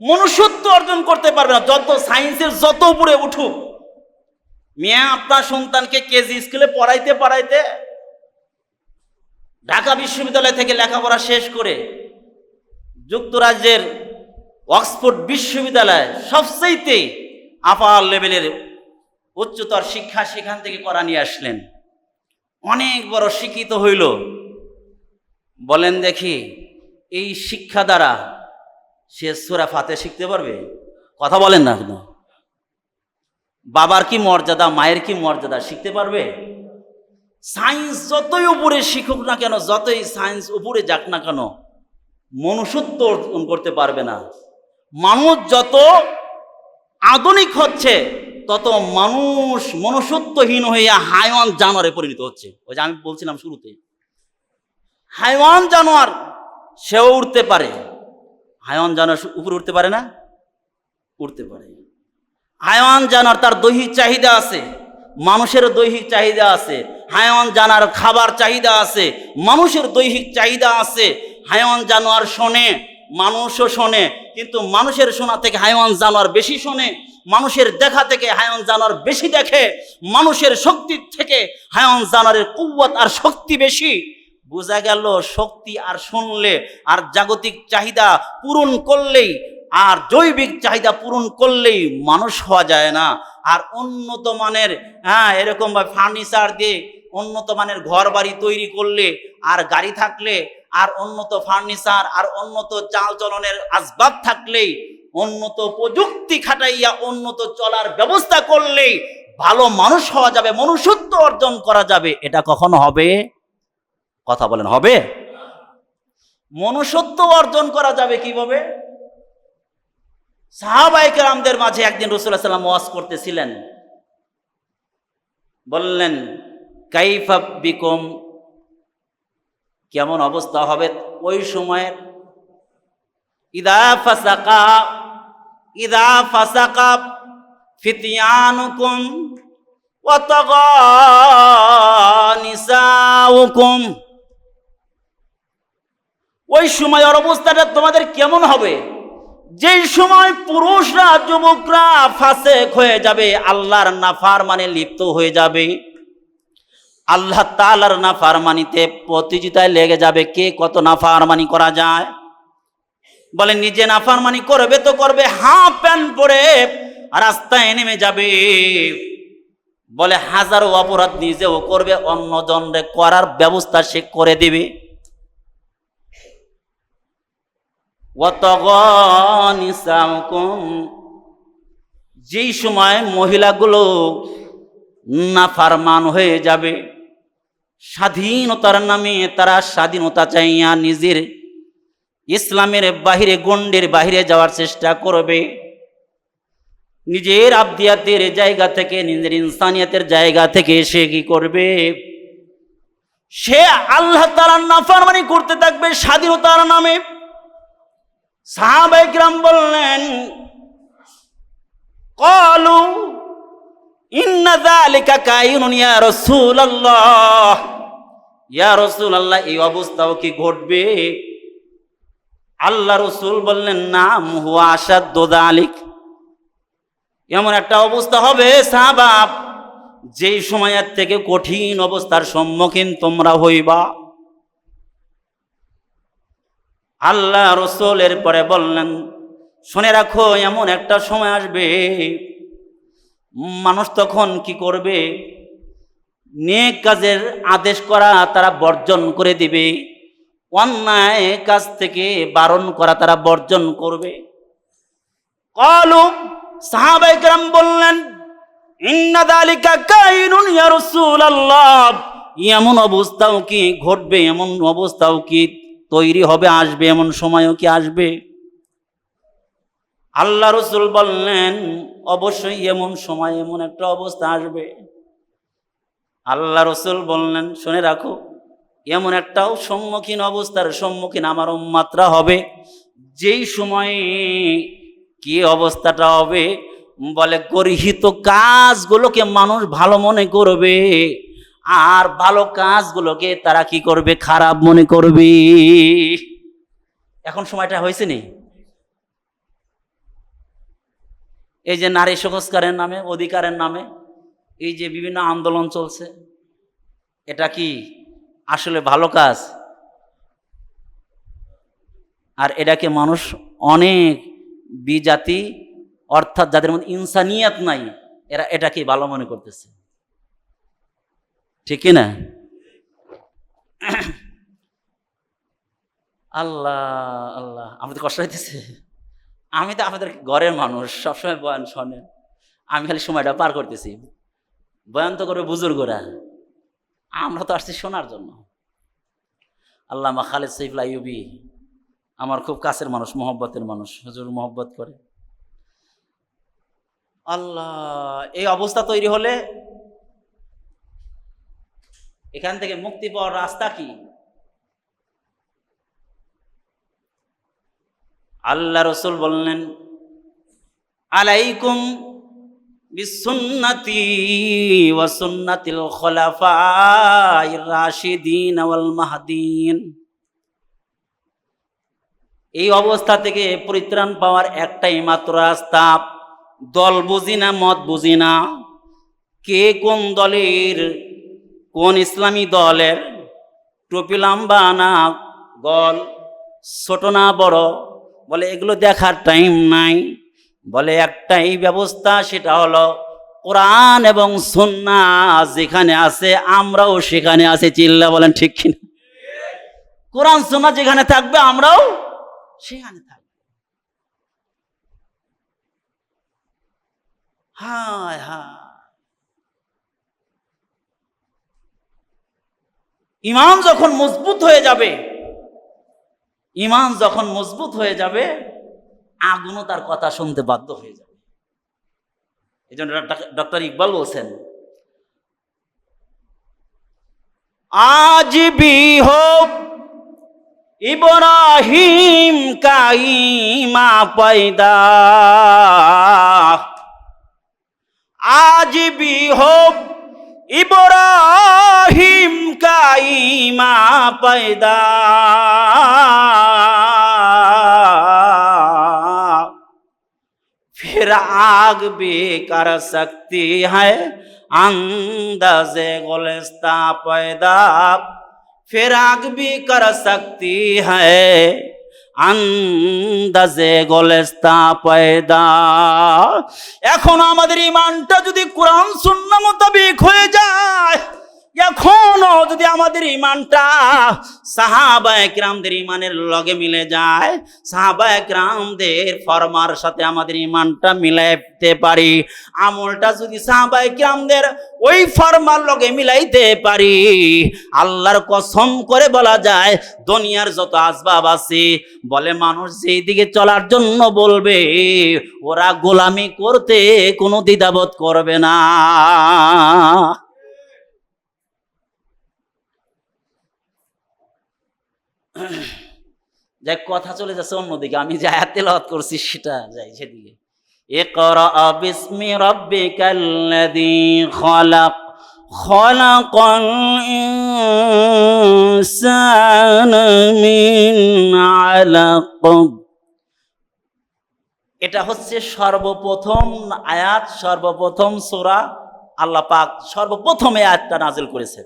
মনুষ্যত্ব অর্জন করতে পারবে না। যত সায়েন্সের যত উপরে উঠুক, মেয়ে আপনার সন্তানকে কেজি স্কুলে পড়াইতে পড়াইতে ঢাকা বিশ্ববিদ্যালয় থেকে লেখাপড়া শেষ করে যুক্তরাজ্যের অক্সফোর্ড বিশ্ববিদ্যালয় সবচেয়েতে আপার লেভেলের উচ্চতর শিক্ষা সেখান থেকে করা নিয়ে আসলেন। অনেক বড় শিক্ষিত হইল। বলেন দেখি, এই শিক্ষা দ্বারা সে সুরা ফাতে শিখতে পারবে? কথা বলেন না কেন বাবার কি মর্যাদা, মায়ের কি মর্যাদা শিখতে পারবে? সায়েন্স যতই উপরে শিখুক না কেন, যতই সায়েন্স উপরে যাক না কেন, মনুষ্যত্ব অর্জন করতে পারবে না। মানুষ যত আধুনিক হচ্ছে, তত মানুষ মনুষ্যত্বহীন হইয়া হাইওয়ান জানোয়ারে পরিণত হচ্ছে। ওই যে আমি বলছিলাম শুরুতে হাইওয়ান জানোয়ার সেও উঠতে পারে। হাইওয়ান জানোয়ার উপরে উঠতে পারে না, উঠতে পারে। হাইওয়ান জানার তার দৈহিক চাহিদা আছে, মানুষের দৈহিক চাহিদা আছে হায়ন জানার খাবার চাহিদা আছে, মানুষের দৈহিক চাহিদা আছে। হায়ন জানোয়ার শোনে, মানুষও শোনে, কিন্তু মানুষের শোনা থেকে হায়ন জানোয়ার বেশি শোনে, মানুষের দেখা থেকে হায়ন জানোয়ার বেশি দেখে, মানুষের শক্তির থেকে হায়ন জানোয়ারের কুয়াত আর শক্তি বেশি। বোঝা গেল শক্তি আর শুনলে আর জাগতিক চাহিদা পূরণ করলেই আর জৈবিক চাহিদা পূরণ করলেই মানুষ হওয়া যায় না। আর উন্নত মানের হ্যাঁ এরকম ফার্নিচার দিয়ে উন্নত মানের ঘর বাড়ি তৈরি করলে আর গাড়ি থাকলে আর উন্নত ফার্নিচার আর উন্নত চাল চলনের আসবাব থাকলেই, উন্নত প্রযুক্তি খাটাইয়া উন্নত চলার ব্যবস্থা করলেই ভালো মানুষ হওয়া যাবে, মনুষ্যত্ব অর্জন করা যাবে, এটা কখনো হবে? কথা বলেন, হবে? মনুষ্যত্ব অর্জন করা যাবে কীভাবে? সাহাবাইকেরামদের মাঝে একদিন রসুল্লাহ সাল্লাম ওয়াজ করতেছিলেন। বললেন, কাইফা বিকম। কেমন অবস্থা হবে? ওই সময়ের। ইদা ফাসাকা। ইদা ফাসাকা। ফিতিয়ানুকুম ওয়াতাগা নিসাউকুম। ওই সময়ের অবস্থাটা তোমাদের কেমন হবে? যেই সময় পুরুষরা, যুবকরা ফাসেক হয়ে যাবে, আল্লাহর নাফার মানে লিপ্ত হয়ে যাবে। আল্লাহ তালার নাফারমানিতে প্রতিযোগিতায় লেগে যাবে কে কত নাফারমানি করা যায়? বলে, নিজে নাফারমানি করবে তো করবে হাফ প্যান্ট পরে রাস্তায় নেমে যাবে। বলে, হাজারো অপরাধ নিজেও করবে অন্য জনরে করার ব্যবস্থা সে করে দিবে। যেই সময় মহিলাগুলো নাফারমান হয়ে যাবে, স্বাধীনতার নামে তারা স্বাধীনতা চাইয়া নিজের ইসলামের বাহিরে গন্ডের বাহিরে যাওয়ার চেষ্টা করবে। নিজের আবদিয়াতের জায়গা থেকে, নিজের ইনসানিয়াতের জায়গা থেকে সে কি করবে? সে আল্লাহ তালার নাফারমানি করতে থাকবে স্বাধীনতার নামে। সাহাবাইকরাম বললেন, কলু ইয়া এই অবস্থাও ঘটবে? আল্লাহ রসুল বললেন যালিক। এমন একটা অবস্থা হবে সাহাবাব যেই সময়ের থেকে কঠিন অবস্থার সম্মুখীন তোমরা হইবা। আল্লাহ রসুলের পরে বললেন, শুনে রাখো, এমন একটা সময় আসবে, মানুষ তখন কি করবে? নেক কাজের আদেশ করা তারা বর্জন করে দিবে, অন্যায় কাজ থেকে বারণ করা তারা বর্জন করবে। সাহাবাইকরাম বললেন এমন অবস্থাও কি ঘটবে, এমন অবস্থাও কি তৈরি হবে, আসবে, এমন সময়ও কি আসবে? আল্লাহ রসুল বললেন, অবশ্যই এমন সময় এমন একটা অবস্থা আসবে। আল্লাহ রসুল বললেন, শুনে রাখো, এমন একটাও সম্মুখীন অবস্থার সম্মুখীন আমার মাত্রা হবে। যেই সময়ে কি অবস্থাটা হবে, বলে গর্হিত কাজগুলোকে মানুষ ভালো মনে করবে। আর ভালো কাজগুলোকে তারা কি করবে? খারাপ মনে করবে। এখন সময়টা হয়েছে নি? এই যে নারী সংস্কারের নামে, অধিকারের নামে, এই যে বিভিন্ন আন্দোলন চলছে, এটা কি আসলে ভালো কাজ? আর এটাকে মানুষ অনেক বিজাতি, অর্থাৎ যাদের মধ্যে ইনসানিয়াত নাই, এরা এটাকে ভালো মনে করতেছে। ঠিক না আল্লাহ আল্লাহ, আমাদের কষ্ট হইতেছে। আমি তো আমাদের ঘরের মানুষ, সবসময় বয়ান শোনেন আমি খালি সময়টা পার করতেছি। বয়ান তো করবে বুজুর্গরা। আমরা তো আসছি শোনার জন্য। আল্লাহ আল্লামা খালেদ সৈফুল আইয়ুবি, আমার খুব কাছের মানুষ, মহব্বতের মানুষ। হুজুর মহব্বত করে। আল্লাহ, এই অবস্থা তৈরি হলে এখান থেকে মুক্তি পাওয়ার রাস্তা কি? আল্লাহ রসুল বললেন, আলাইকুম বিসুন্নতি ওয়া সুন্নাতিল খোলাফাইর রাশিদিন ওয়াল মাহদিন। এই অবস্থা থেকে পরিত্রাণ পাওয়ার একটাই মাত্র রাস্তা, দল বুঝি না, মত বুঝি না। কে কোন দলের কোন ইসলামী দলের টুপি লম্বা না গল, ছোট না বড়? বলে, এগুলো দেখার টাইম নাই। বলে, একটাই ব্যবস্থা সেটা হলো কোরআন এবং সন্না যেখানে আছে, আমরাও সেখানে আছে। চিল্লা বলেন, ঠিক কিনা? কোরআন সন্না যেখানে থাকবে, আমরাও সেখানে থাকবে। হায় হায়। ইমান যখন মজবুত হয়ে যাবে, ইমান যখন মজবুত হয়ে যাবে, আগুনও তার কথা শুনতে বাধ্য হয়ে যাবে। এই জন্য ডক্টর ইকবাল বলছেন, আজ বি হোক ইব্রাহিম কাইমা পয়দা, আজ বি হোক ইব্রাহিম का ईमा पैदा फिर आग भी कर सकती है अंदाजे गुलस्ता पैदा फिर आग भी कर सकती है আন্দাজে গোলেস্তা পয়দা এখন আমাদের ইমানটা যদি কোরআন শূন্য মোতাবেক হয়ে যায় এখনও যদি আমাদের ইমানটা সাহাবা একরামদের ইমানের লগে মিলে যায়, সাহাবা একরামদের ফরমার সাথে আমাদের ইমানটা মিলাইতে পারি, আমলটা যদি সাহাবা একরামদের ওই ফরমার লগে মিলাইতে পারি, আল্লাহর কসম করে বলা যায়, দুনিয়ার যত আসবাব আছে, বলে মানুষ যেই দিকে চলার জন্য বলবে, ওরা গোলামি করতে কোনো দ্বিধাবোধ করবে না। যাই কথা চলে যাচ্ছে অন্যদিকে আমি যে আয়াত তেলাওয়াত করছি সেটা যাই সেদিকে اقرأ باسم ربك الذي خلق خلق الإنسان من علق এটা হচ্ছে সর্বপ্রথম আয়াত সর্বপ্রথম সোরা আল্লাহ পাক সর্বপ্রথম এই আয়াতটা নাজিল করেছেন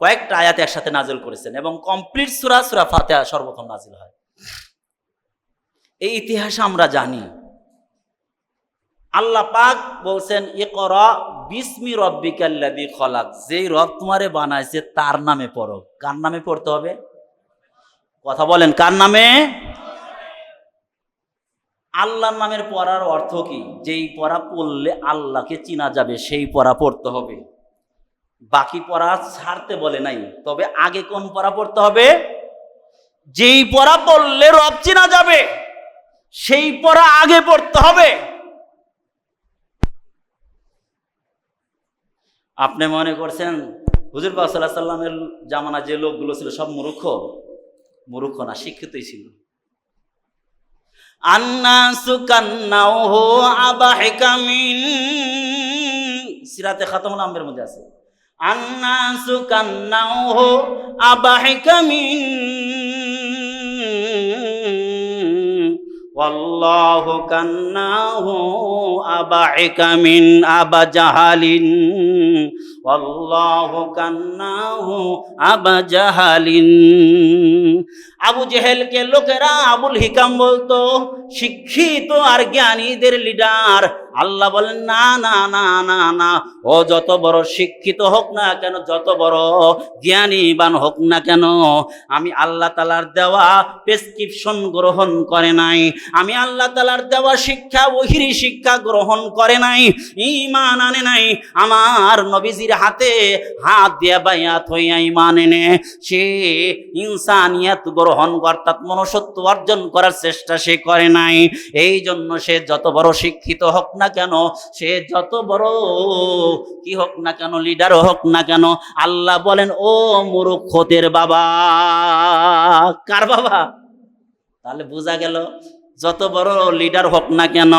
কয়েকটা আয়াত একসাথে নাজিল করেছেন এবং কমপ্লিট সুরা সুরা ফাতেহা সর্বপ্রথম নাজিল হয়। এই ইতিহাস আমরা জানি। আল্লাহ পাক বলছেন এ কর বিস্মি রব্বিকাল্লাদি খলাক। যেই রব তোমারে বানাইছে তার নামে পড়ো। কার নামে পড়তে হবে? কথা বলেন, কার নামে? আল্লাহর নামের পড়ার অর্থ কি? যেই পড়া পড়লে আল্লাহকে চিনা যাবে, সেই পড়া পড়তে হবে। বাকি পড়া ছাড়তে বলে নাই। তবে আগে কোন পড়া পড়তে হবে? যেই পড়া পড়লে রব চিনা যাবে, সেই পড়া আগে পড়তে হবে। আপনি মনে করছেন, হুজুর সাল্লাহ সাল্লামের জামানা যে লোকগুলো ছিল সব মূর্খ? মূর্খ না, শিক্ষিতই ছিল। আন্নাসু কান্নাও হো আবাহিকামিন সিরাতে খাতামুল আম্বের মধ্যে আছে। আন্নাসু কান্নাহ আবাহিকা মিন। ওয়াল্লাহু কান্নাহ আবাহিকা মিন আবা জাহালিন ওয়াল্লাহু কান্নাহ আবা জাহালিন আবু জেহেলকে লোকেরা আবুল হিকাম বলতো, শিক্ষিত আর জ্ঞানীদের লিডার আল্লাহ বলেন, না না না না না। ও যত বড় শিক্ষিত হোক না কেন, যত বড় জ্ঞানীবান হোক না কেন, আমি আল্লাহ তালার দেওয়া প্রেসক্রিপশন গ্রহণ করে নাই। আমি আল্লাহ তালার দেওয়া শিক্ষা, ওহিরি শিক্ষা গ্রহণ করে নাই। ইমান আনে নাই। আমার নবীজির হাতে হাত দিয়া বাইয়াত হইয়া ইমান এনে, সে ইনসানিয়াত গ্রহণ অর্থাৎ মনুষ্যত্ব অর্জন করার চেষ্টা সে করে নাই। এই জন্য সে যত বড় শিক্ষিত হোক না কেন? সে যত বড় কি হোক না কেন লিডার হোক না কেন, আল্লাহ বলেন, ও মুরুক্ষতের বাবা, কার বাবা? তাহলে বোঝা গেল যত বড় লিডার হোক না কেন,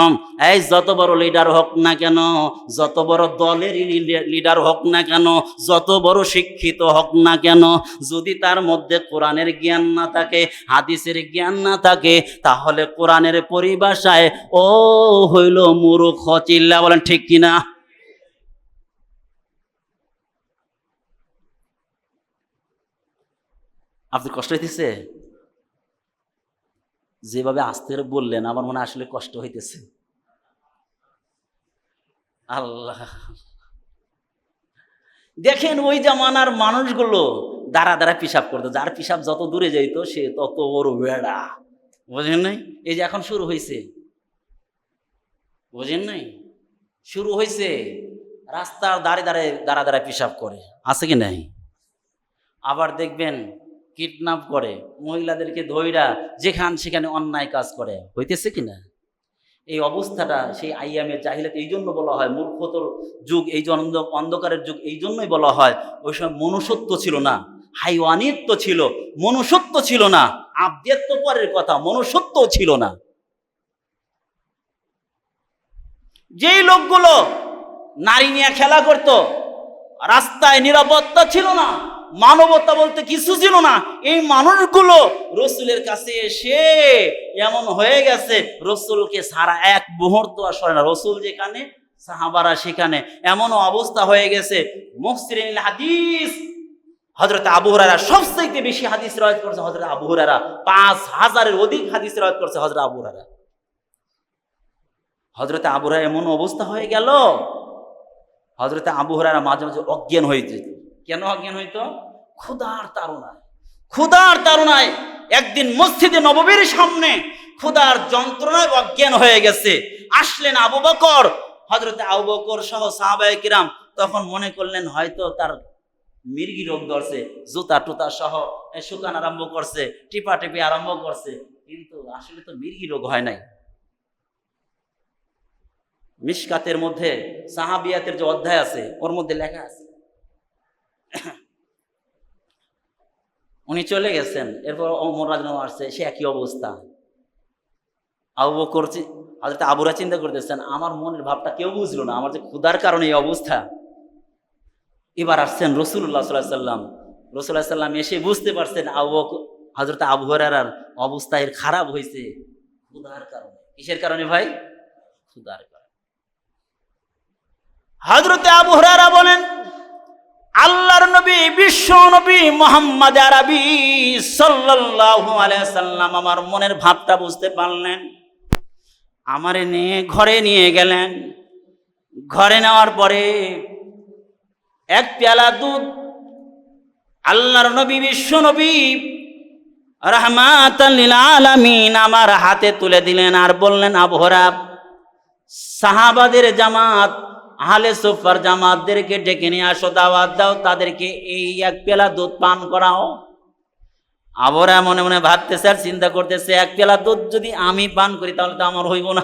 এই যত বড় লিডার হোক না কেন, যত বড় দলের লিডার হোক না কেন, যত বড় শিক্ষিত হোক না কেন, যদি তার মধ্যে কোরআনের জ্ঞান না থাকে, হাদিসের জ্ঞান না থাকে, তাহলে কোরআনের পরিভাষায়, ও হইল মুরুখ, চিল্লা বলেন ঠিক কিনা? আপনি কষ্ট হইতেছে? যেভাবে আস্তে বললেন, আমার মনে আসলে কষ্ট হইতেছে। আল্লাহ। দেখেন ওই জামানার মানুষগুলো দাঁড়া দাঁড়া পিসাব করতো যার পিসাব যত দূরে যাইতো, সে তত বড় বেড়া। বোঝেন নাই? এই যে এখন শুরু হয়েছে বোঝেন নাই? শুরু হয়েছে রাস্তার দাঁড়ে দাঁড়ে, দাঁড়া দাঁড়া পিসাব করে। আছে কি নাই? আবার দেখবেন কিডন্যাপ করে, মহিলাদেরকে ধৈরা যেখান সেখানে অন্যায় কাজ করে। হইতেছে কিনা এই অবস্থাটা সেই আইয়ামের চাহিদাতে এই জন্য বলা হয়, মূর্খতর যুগ, এই জন্য অন্ধকারের যুগ, এই জন্যই বলা হয়, ওই সময় মনুষ্যত্ব ছিল না, হাইওয়ানিত্ব ছিল, মনুষ্যত্ব ছিল না, আব্দেত্ব পরের কথা, মনুষ্যত্ব ছিল না। যেই লোকগুলো নারী নিয়ে খেলা করত, রাস্তায় নিরাপত্তা ছিল না মানবতা বলতে কিছু ছিল না। এই মানুষগুলো রসুলের কাছে এসে এমন হয়ে গেছে, রসুলকে সারা এক মুহূর্ত আর সরে না। রসুল যেখানে, সাহাবারা সেখানে। এমন অবস্থা হয়ে গেছে। মুফসিরিন হাদিস হজরত আবু হুরারা বেশি হাদিস রয়েত করছে হজরত আবু হুরারা পাঁচ হাজারের অধিক হাদিস রয়েত করছে হজরত আবু হুরারা হজরতে আবু এমন অবস্থা হয়ে গেল হজরতে আবু হুরারা মাঝে মাঝে অজ্ঞান হয়ে যেত। কেন অজ্ঞান হইতো? ক্ষুধার তাড়নায় ক্ষুধার তাড়নায় একদিন মসজিদে নববীর সামনে ক্ষুধার যন্ত্রণায় অজ্ঞান হয়ে গেছে। আসলেন আবু বকর হজরতে আবু বকর সহ সাহাবায়ে কিরাম তখন মনে করলেন, হয়তো তার মির্গি রোগ ধরছে, জুতা টুতা সহ শুকান আরম্ভ করছে, টিপা টিপি আরম্ভ করছে। কিন্তু আসলে তো মির্গি রোগ হয় নাই। মিশকাতের মধ্যে সাহাবিয়াতের যে অধ্যায় আছে, ওর মধ্যে লেখা আছে উনি চলে গেছেন। এরপর অমর রাজনাম আসছে, সে একই অবস্থা। আবু বকর চি- আবুরা চিন্তা করতেছেন, আমার মনের ভাবটা কেউ বুঝলো না, আমার যে ক্ষুধার কারণে এই অবস্থা। এবার আসছেন রসুল্লাহ সাল্লাহ সাল্লাম। রসুল্লাহ সাল্লাম এসে বুঝতে পারছেন আবু হযরত আবু হরার অবস্থা এর খারাপ হয়েছে। ক্ষুধার কারণে। কিসের কারণে ভাই? ক্ষুধার কারণে। হজরতে আবু হরারা বলেন আল্লাহর নবী, বিশ্ব নবী মোহাম্মদ আরবি সাল্লাল্লাহু আলাইহি সাল্লাম আমার মনের ভাবটা বুঝতে পারলেন। আমারে নিয়ে ঘরে নিয়ে গেলেন। ঘরে নেওয়ার পরে এক পেয়ালা দুধ আল্লাহর নবী, বিশ্ব নবী রহমাতাল লিল আলামিন আমার হাতে তুলে দিলেন আর বললেন আবহরা সাহাবাদের জামাত আহলে সোফার জামাতদেরকে ডেকে নিয়ে আসো, দাওয়াত দাও, তাদেরকে এই এক পেলা দুধ পান করাও। আবরা মনে মনে ভাবতেছে আর চিন্তা করতেছে, এক পেলা দুধ যদি আমি পান করি তাহলে তো আমার হইব না।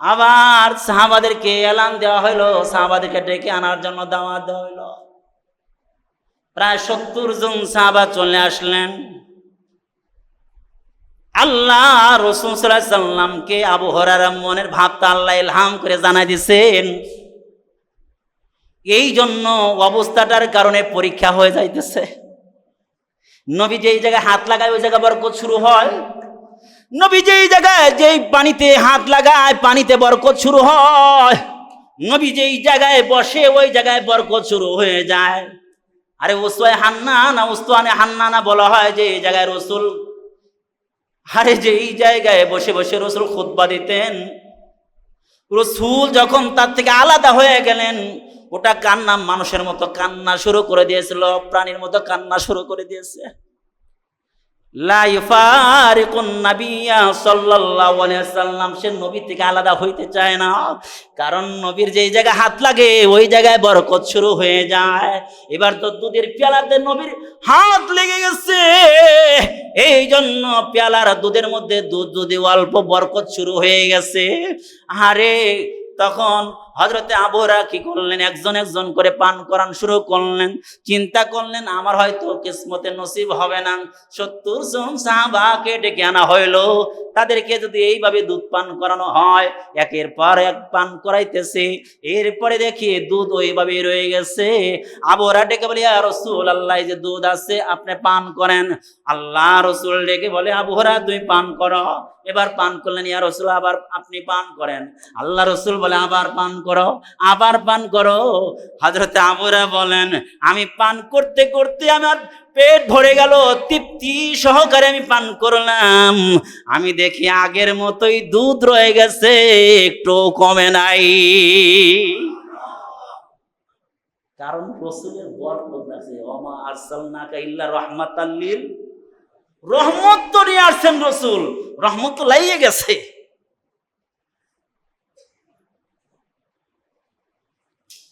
আবার সাহাবাদেরকে এলান দেওয়া হইল, সাহাবাদেরকে ডেকে আনার জন্য দাওয়াত দেওয়া হইল। প্রায় সত্তর জন সাহাবা চলে আসলেন। আল্লাহ রসুল সাল্লামকে আবু হরার মনের ভাবটা আল্লাহ ইলহাম করে জানাই দিছেন। এই জন্য অবস্থাটার কারণে পরীক্ষা হয়ে যাইতেছে। নবী যেই জায়গায় হাত লাগায়, ওই জায়গায় বরকত শুরু হয়। নবী যেই জায়গায় যেই পানিতে হাত লাগায়, পানিতে বরকত শুরু হয়। নবী যেই জায়গায় বসে, ওই জায়গায় বরকত শুরু হয়ে যায়। আরে ওসোয় হান্না না ওস্তোয়ানে হান্না না বলা হয় যে, এই জায়গায় রসুল আরে যে এই জায়গায় বসে বসে রসুল খুদ্া দিতেন, রসুল যখন তার থেকে আলাদা হয়ে গেলেন, ওটা কান্না মানুষের মতো কান্না শুরু করে দিয়েছিল, প্রাণীর মতো কান্না শুরু করে দিয়েছে লা ইউফারিকুন নাবিয়্যা সাল্লাল্লাহু আলাইহি সাল্লাম সে নবী থেকে আলাদা হইতে চায় না। কারণ নবীর যেই জায়গায় হাত লাগে, ওই জায়গায় বরকত শুরু হয়ে যায়। এবার তো দুধের পেয়ালাতে নবীর হাত লেগে গেছে। এই জন্য পেয়ালার দুধের মধ্যে দুধ দুধে অল্প বরকত শুরু হয়ে গেছে আরে তখন হজরতে আবুরা কি করলেন? একজন একজন করে পান করান শুরু করলেন। চিন্তা করলেন, আমার হয়তো কিসমতে নসিব হবে না। সত্তর জন সাহাবাকে ডেকে আনা হইল। তাদেরকে যদি এইভাবে দুধ পান করানো হয়, একের পর এক পান করাইতেছে। এরপরে দেখি দুধ ওইভাবে রয়ে গেছে। আবহরা ডেকে বলি, "ইয়া রসুল আল্লাহ যে দুধ আছে, আপনি পান করেন। আল্লাহ রসুল ডেকে বলে আবহরা তুই পান করো। এবার পান করলেন, ইয়া রসুল আবার আপনি পান করেন। আল্লাহ রসুল বলে, আবার পান করো, আবার পান করো। হজরত আবুরা বলেন, আমি পান করতে করতে আমার পেট ভরে গেল, তৃপ্তি সহকারে আমি পান করলাম। আমি দেখি আগের মতোই দুধ রয়ে গেছে, একটু কমে নাই। কারণ রসুলের বরকত আছে ওমা আরসালনাকা ইল্লা রাহমাতাল লিল রহমত তো নিয়ে আসছেন রসুল, রহমত তো লাইয়ে গেছে।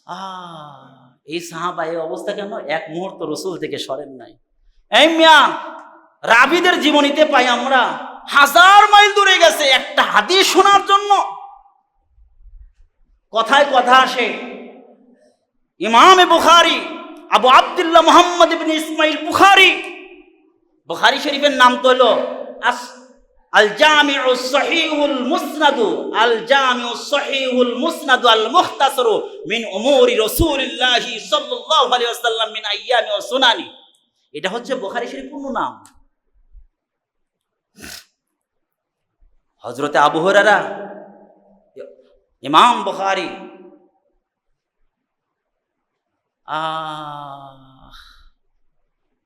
আহ, এই সাহাবা এই অবস্থা কেন? এক মুহূর্ত রসুল থেকে সরেন নাই। এই মিয়া রাবিদের জীবনীতে পাই আমরা হাজার মাইল দূরে গেছে একটা হাদিস শোনার জন্য। কথায় কথা আসে ইমামে বুখারি আবু আব্দুল্লাহ মোহাম্মদ ইবনে ইসমাইল বুখারি বুখারি শরীফের নাম তো হলো আস আল জামিউ সহিহুল মুসনাদু আল জামিউ মিন মিন এটা হচ্ছে বুখারী শরীফ পূর্ণ নাম। হযরতে আবু ইমাম বুখারী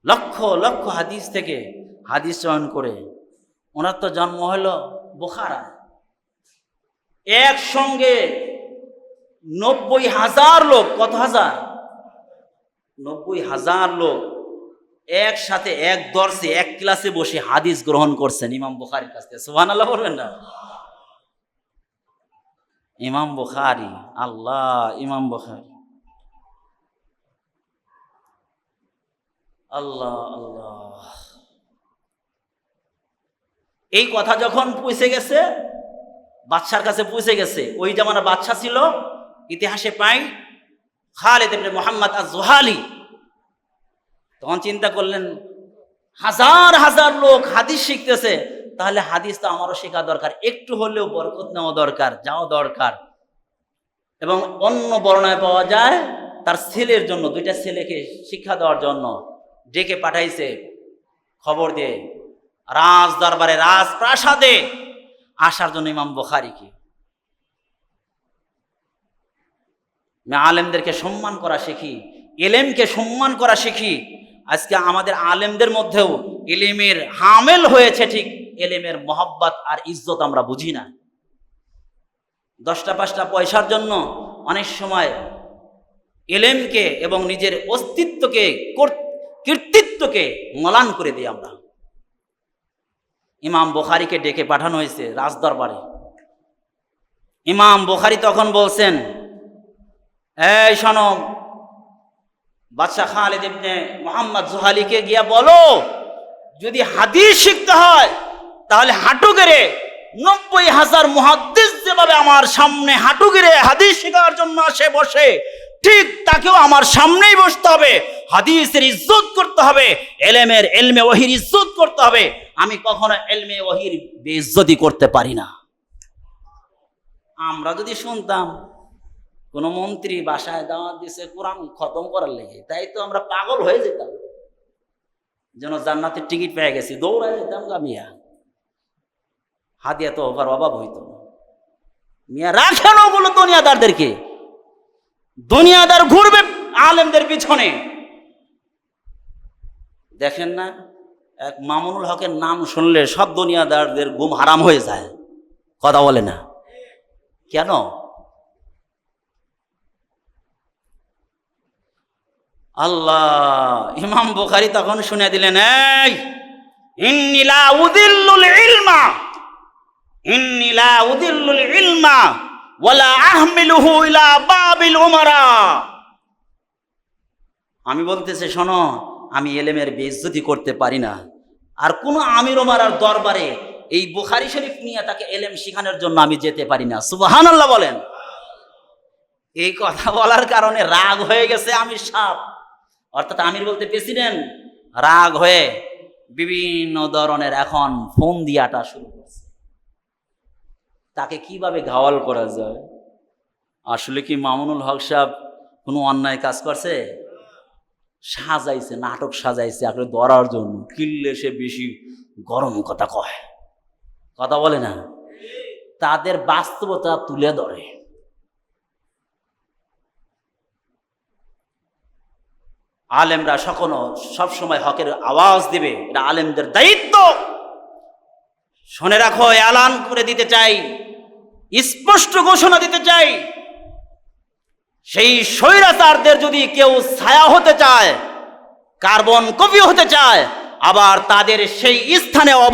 লক্ষ লক্ষ হাদিস থেকে হাদিস চয়ন করে ওনার তো জন্ম হলো বোখারা। একসঙ্গে নব্বই হাজার লোক, কত হাজার? নব্বই হাজার লোক একসাথে এক দর্শে, এক ক্লাসে বসে হাদিস গ্রহণ করছেন ইমাম বুখারির কাছ থেকে। সুহান আল্লাহ বলবেন না? ইমাম বুখারি, আল্লাহ, ইমাম বুখারি। আল্লাহ আল্লাহ। এই কথা যখন পৌঁছে গেছে, বাদশার কাছে পৌঁছে গেছে, ওই জামানা বাদশা ছিল ইতিহাসে পাই খালেদ ইবনে মোহাম্মদ আজহালি তখন চিন্তা করলেন, হাজার হাজার লোক হাদিস শিখতেছে, তাহলে হাদিস তো আমারও শেখা দরকার, একটু হলেও বরকত নেওয়া দরকার, যাওয়া দরকার। এবং অন্য বর্ণায় পাওয়া যায়, তার ছেলের জন্য, দুইটা ছেলেকে শিক্ষা দেওয়ার জন্য, ডেকে পাঠাইছে খবর দিয়ে। রাজ দরবারে রাজপ্রাসাদে আসার জন্য ইমাম বখারিকে। আলেমদেরকে সম্মান করা শিখি, এলেমকে সম্মান করা শিখি। আজকে আমাদের আলেমদের মধ্যেও এলেমের হামেল হয়েছে ঠিক, এলেমের মহব্বত আর ইজ্জত আমরা বুঝি না। দশটা পাঁচটা পয়সার জন্য অনেক সময় এলেমকে এবং নিজের অস্তিত্বকে কর- কীর্তিত্বকে মলান করে দিই আমরা। ইমাম বোখারিকে ডেকে পাঠানো হয়েছে রাজদরবারে। ইমাম বোখারি তখন বলছেন, এই সনম বাদশাহ খালিদ ইবনে মোহাম্মদ জোহালিকে গিয়া বলো, যদি হাদিস শিখতে হয়, তাহলে হাঁটু গেড়ে নব্বই হাজার মহাদ্দিস যেভাবে আমার সামনে হাঁটু গেড়ে হাদিস শেখার জন্য আসে, বসে ঠিক তাকেও আমার সামনেই বসতে হবে। হাদিসের ইজ্জত করতে হবে, এলেমের এলমে ওহির ইজ্জত করতে হবে। আমি কখনো এলমে ওহির বেইজ্জতি করতে পারি না। আমরা যদি শুনতাম, কোন মন্ত্রী বাসায় দাওয়াত দিছে, কোরআন খতম করার লেগে, তাই তো আমরা পাগল হয়ে যেতাম। যেন জান্নাতের টিকিট পেয়ে গেছি, দৌড়ায় যেতাম গামিয়া হাদিয়া তো ওভার অভাব হইতো। মিয়া রাখেন ওগুলো দুনিয়াদারদেরকে। দুনিয়াদার ঘুরবে আলেমদের পিছনে। দেখেন না, এক মামুনুল হকের নাম শুনলে সব দুনিয়াদারদের ঘুম হারাম হয়ে যায়। কথা বলে না। কেন? আল্লাহ, ইমাম বুখারি তখন শুনে দিলেন, এই ইন্নিলা উদিল্লুল ইলমা ইন্নিলা উদিল্লুল ইলমা। আমি বলতেছে, শোনো, আমি এলেমের বেইজ্জতি করতে পারি না। আর কোনো আমির ওমারার দরবারে এই বুখারি শরীফ নিয়ে তাকে এলেম শিখানোর জন্য আমি যেতে পারি না। সুবাহান আল্লাহ বলেন। এই কথা বলার কারণে রাগ হয়ে গেছে আমির সাপ অর্থাৎ আমির বলতে প্রেসিডেন্ট, রাগ হয়ে বিভিন্ন ধরনের এখন ফোন দিয়াটা শুরু তাকে কীভাবে ঘাওয়াল করা যায়? আসলে কি মামুনুল হক সাহেব কোনো অন্যায় কাজ করছে? সাজাইছে, নাটক সাজাইছে আপনি ধরার জন্য। কিনলে সে বেশি গরম কথা কয়। কথা বলে না? তাদের বাস্তবতা তুলে ধরে। আলেমরা সকল সবসময় হকের আওয়াজ দিবে। এটা আলেমদের দায়িত্ব। শুনে রাখো, এলান করে দিতে চাই, স্পষ্ট ঘোষণা দিতে চাই। সেই স্বৈরাচারদের যদি কেউ ছায়া হতে চায়, কার্বন কপি হতে চায়, আবার তাদের সেই স্থানে অব